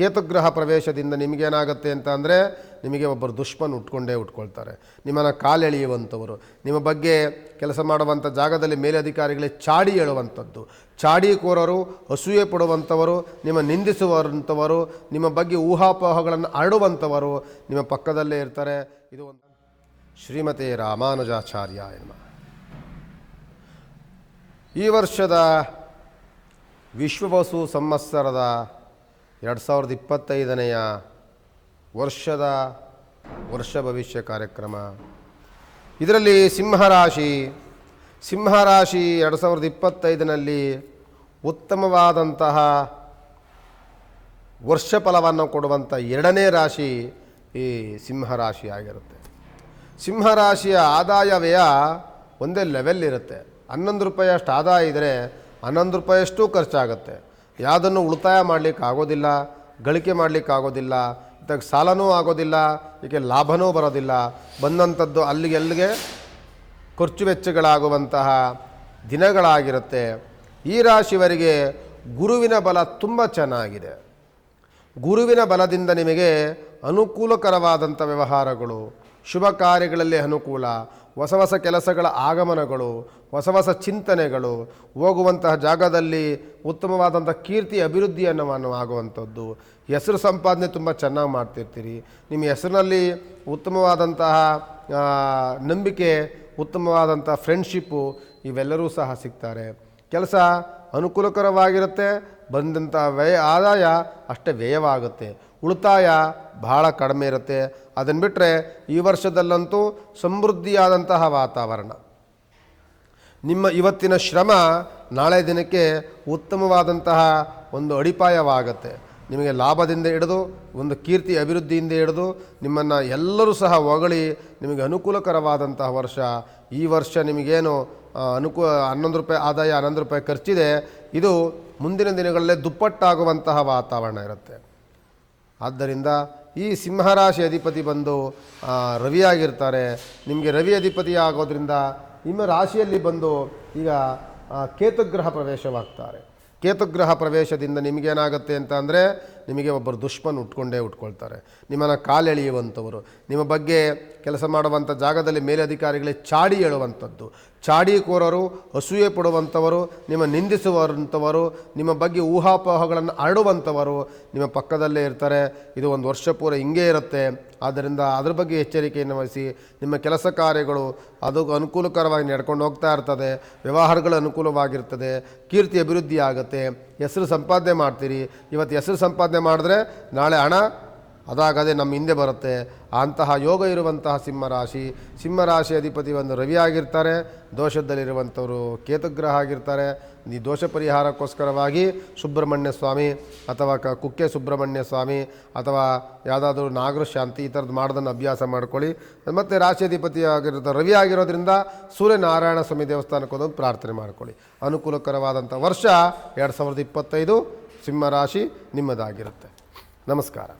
ಕೇತುಗ್ರಹ ಪ್ರವೇಶದಿಂದ ನಿಮಗೇನಾಗುತ್ತೆ ಅಂತ ಅಂದರೆ ನಿಮಗೆ ಒಬ್ಬರು ದುಷ್ಮನ್ ಉಟ್ಕೊಂಡೇ ಉಟ್ಕೊಳ್ತಾರೆ. ನಿಮ್ಮನ್ನು ಕಾಲೆಳೆಯುವಂಥವರು ನಿಮ್ಮ ಬಗ್ಗೆ ಕೆಲಸ ಮಾಡುವಂಥ ಜಾಗದಲ್ಲಿ ಮೇಲಧಿಕಾರಿಗಳೇ ಚಾಡಿ ಹೇಳುವಂಥದ್ದು ಚಾಡಿಕೋರರು, ಅಸೂಯೆ ಪಡುವಂಥವರು, ನಿಮ್ಮ ನಿಂದಿಸುವಂಥವರು, ನಿಮ್ಮ ಬಗ್ಗೆ ಊಹಾಪೋಹಗಳನ್ನು ಹರಡುವಂಥವರು ನಿಮ್ಮ ಪಕ್ಕದಲ್ಲೇ ಇರ್ತಾರೆ. ಇದು ಒಂದು ಶ್ರೀಮತಿ ರಾಮಾನುಜಾಚಾರ್ಯ ಎನ್ನುವ ಈ ವರ್ಷದ ವಿಶ್ವವಸು ಸಂವತ್ಸರದ ಎರಡು ಸಾವಿರದ ಇಪ್ಪತ್ತೈದನೆಯ ವರ್ಷದ ವರ್ಷ ಭವಿಷ್ಯ ಕಾರ್ಯಕ್ರಮ. ಇದರಲ್ಲಿ ಸಿಂಹರಾಶಿ ಸಿಂಹರಾಶಿ ಎರಡು ಸಾವಿರದ ಇಪ್ಪತ್ತೈದನಲ್ಲಿ ಉತ್ತಮವಾದಂತಹ ವರ್ಷ ಫಲವನ್ನು ಕೊಡುವಂಥ ಎರಡನೇ ರಾಶಿ ಈ ಸಿಂಹರಾಶಿ ಆಗಿರುತ್ತೆ. ಸಿಂಹರಾಶಿಯ ಆದಾಯ ವ್ಯಯ ಒಂದೇ ಲೆವೆಲ್ ಇರುತ್ತೆ. ಹನ್ನೊಂದು ರೂಪಾಯಿ ಅಷ್ಟು ಆದಾಯ ಇದ್ದರೆ ಹನ್ನೊಂದು ರೂಪಾಯಿಯಷ್ಟು ಖರ್ಚಾಗುತ್ತೆ. ಯಾವುದನ್ನು ಉಳಿತಾಯ ಮಾಡಲಿಕ್ಕೆ ಆಗೋದಿಲ್ಲ ಗಳಿಕೆ ಮಾಡಲಿಕ್ಕೆ ಆಗೋದಿಲ್ಲ ಇದಕ್ಕೆ ಸಾಲನೂ ಆಗೋದಿಲ್ಲ ಇದಕ್ಕೆ ಲಾಭನೂ ಬರೋದಿಲ್ಲ. ಬಂದಂಥದ್ದು ಅಲ್ಲಿಗೆ ಅಲ್ಲಿಗೆ ಖರ್ಚು ವೆಚ್ಚಗಳಾಗುವಂತಹ ದಿನಗಳಾಗಿರುತ್ತೆ. ಈ ರಾಶಿಯವರಿಗೆ ಗುರುವಿನ ಬಲ ತುಂಬ ಚೆನ್ನಾಗಿದೆ. ಗುರುವಿನ ಬಲದಿಂದ ನಿಮಗೆ ಅನುಕೂಲಕರವಾದಂಥ ವ್ಯವಹಾರಗಳು. ಶುಭ ಕಾರ್ಯಗಳಲ್ಲಿ ಅನುಕೂಲ, ಹೊಸ ಹೊಸ ಕೆಲಸಗಳ ಆಗಮನಗಳು, ಹೊಸ ಹೊಸ ಚಿಂತನೆಗಳು, ಹೋಗುವಂತಹ ಜಾಗದಲ್ಲಿ ಉತ್ತಮವಾದಂಥ ಕೀರ್ತಿ, ಅಭಿವೃದ್ಧಿಯನ್ನು ಆಗುವಂಥದ್ದು. ಹೆಸರು ಸಂಪಾದನೆ ತುಂಬ ಚೆನ್ನಾಗಿ ಮಾಡ್ತಿರ್ತೀರಿ. ನಿಮ್ಮ ಹೆಸರಿನಲ್ಲಿ ಉತ್ತಮವಾದಂತಹ ನಂಬಿಕೆ ಉತ್ತಮವಾದಂಥ ಫ್ರೆಂಡ್ಶಿಪ್ಪು ಇವೆಲ್ಲರೂ ಸಹ ಸಿಗ್ತಾರೆ. ಕೆಲಸ ಅನುಕೂಲಕರವಾಗಿರುತ್ತೆ ಬಂದಂಥ ವ್ಯಯ, ಆದಾಯ ಅಷ್ಟೇ ವ್ಯಯವಾಗುತ್ತೆ. ಉಳಿತಾಯ ಬಹಳ ಕಡಿಮೆ ಇರುತ್ತೆ. ಅದನ್ನು ಬಿಟ್ಟರೆ ಈ ವರ್ಷದಲ್ಲಂತೂ ಸಮೃದ್ಧಿಯಾದಂತಹ ವಾತಾವರಣ. ನಿಮ್ಮ ಇವತ್ತಿನ ಶ್ರಮ ನಾಳೆ ದಿನಕ್ಕೆ ಉತ್ತಮವಾದಂತಹ ಒಂದು ಅಡಿಪಾಯವಾಗುತ್ತೆ. ನಿಮಗೆ ಲಾಭದಿಂದ ಹಿಡಿದು, ಒಂದು ಕೀರ್ತಿ ಅಭಿವೃದ್ಧಿಯಿಂದ ಹಿಡಿದು, ನಿಮ್ಮನ್ನು ಎಲ್ಲರೂ ಸಹ ಹೊಗಳಿ, ನಿಮಗೆ ಅನುಕೂಲಕರವಾದಂತಹ ವರ್ಷ. ಈ ವರ್ಷ ನಿಮಗೇನು ಅನುಕೂ, ಹನ್ನೊಂದು ರೂಪಾಯಿ ಆದಾಯ, ಹನ್ನೊಂದು ರೂಪಾಯಿ ಖರ್ಚಿದೆ. ಇದು ಮುಂದಿನ ದಿನಗಳಲ್ಲೇ ದುಪ್ಪಟ್ಟಾಗುವಂತಹ ವಾತಾವರಣ ಇರುತ್ತೆ. ಆದ್ದರಿಂದ ಈ ಸಿಂಹರಾಶಿ ಅಧಿಪತಿ ಬಂದು ರವಿಯಾಗಿರ್ತಾರೆ. ನಿಮಗೆ ರವಿ ಅಧಿಪತಿ ಆಗೋದ್ರಿಂದ ನಿಮ್ಮ ರಾಶಿಯಲ್ಲಿ ಬಂದು ಈಗ ಕೇತುಗ್ರಹ ಪ್ರವೇಶವಾಗ್ತಾರೆ. ಕೇತುಗ್ರಹ ಪ್ರವೇಶದಿಂದ ನಿಮಗೇನಾಗುತ್ತೆ ಅಂತ ಅಂದರೆ ನಿಮಗೆ ಒಬ್ಬರು ದುಷ್ಮನ್ ಉಟ್ಕೊಂಡೇ ಉಟ್ಕೊಳ್ತಾರೆ. ನಿಮ್ಮನ್ನು ಕಾಲೆಳೆಯುವಂಥವರು ನಿಮ್ಮ ಬಗ್ಗೆ ಕೆಲಸ ಮಾಡುವಂಥ ಜಾಗದಲ್ಲಿ ಮೇಲಧಿಕಾರಿಗಳೇ ಚಾಡಿ ಹೇಳುವಂಥದ್ದು ಚಾಡಿಕೋರರು, ಅಸೂಯೆ ಪಡುವಂಥವರು, ನಿಮ್ಮ ನಿಂದಿಸುವಂಥವರು, ನಿಮ್ಮ ಬಗ್ಗೆ ಊಹಾಪೋಹಗಳನ್ನು ಹರಡುವಂಥವರು ನಿಮ್ಮ ಪಕ್ಕದಲ್ಲೇ ಇರ್ತಾರೆ. ಇದು ಒಂದು ವರ್ಷ ಪೂರ ಹಿಂಗೇ ಇರುತ್ತೆ. ಆದ್ದರಿಂದ ಅದ್ರ ಬಗ್ಗೆ ಎಚ್ಚರಿಕೆಯನ್ನು ವಹಿಸಿ, ನಿಮ್ಮ ಕೆಲಸ ಕಾರ್ಯಗಳು ಅದು ಅನುಕೂಲಕರವಾಗಿ ನಡ್ಕೊಂಡು ಹೋಗ್ತಾ ಇರ್ತದೆ. ವ್ಯವಹಾರಗಳು ಅನುಕೂಲವಾಗಿರ್ತದೆ. ಕೀರ್ತಿ ಅಭಿವೃದ್ಧಿ ಆಗುತ್ತೆ ಹೆಸರು ಸಂಪಾದನೆ ಮಾಡ್ತೀರಿ. ಇವತ್ತು ಹೆಸರು ಸಂಪಾದನೆ ಮಾಡಿದ್ರೆ ನಾಳೆ ಹಣ ಅದಾಗದೆ ನಮ್ಮ ಹಿಂದೆ ಬರುತ್ತೆ. ಅಂತಹ ಯೋಗ ಇರುವಂತಹ ಸಿಂಹರಾಶಿ ಸಿಂಹರಾಶಿ ಅಧಿಪತಿ ಒಂದು ರವಿ ಆಗಿರ್ತಾರೆ, ದೋಷದಲ್ಲಿರುವಂಥವರು ಕೇತುಗ್ರಹ ಆಗಿರ್ತಾರೆ. ಈ ದೋಷ ಪರಿಹಾರಕ್ಕೋಸ್ಕರವಾಗಿ ಸುಬ್ರಹ್ಮಣ್ಯ ಸ್ವಾಮಿ ಅಥವಾ ಕ ಕುಕ್ಕೆ ಸುಬ್ರಹ್ಮಣ್ಯ ಸ್ವಾಮಿ ಅಥವಾ ಯಾವುದಾದ್ರೂ ನಾಗರ ಶಾಂತಿ ಈ ಥರದ್ದು ಮಾಡೋದನ್ನು ಅಭ್ಯಾಸ ಮಾಡ್ಕೊಳ್ಳಿ. ಮತ್ತು ರಾಶಿ ಅಧಿಪತಿ ಆಗಿರೋ ರವಿ ಆಗಿರೋದ್ರಿಂದ ಸೂರ್ಯನಾರಾಯಣ ಸ್ವಾಮಿ ದೇವಸ್ಥಾನಕ್ಕೆ ಹೋದೊಂದು ಪ್ರಾರ್ಥನೆ ಮಾಡ್ಕೊಳ್ಳಿ. ಅನುಕೂಲಕರವಾದಂಥ ವರ್ಷ ಎರಡು ಸಾವಿರದ ಇಪ್ಪತ್ತೈದು, ಸಿಂಹರಾಶಿ ನಿಮ್ಮದಾಗಿರುತ್ತೆ. ನಮಸ್ಕಾರ.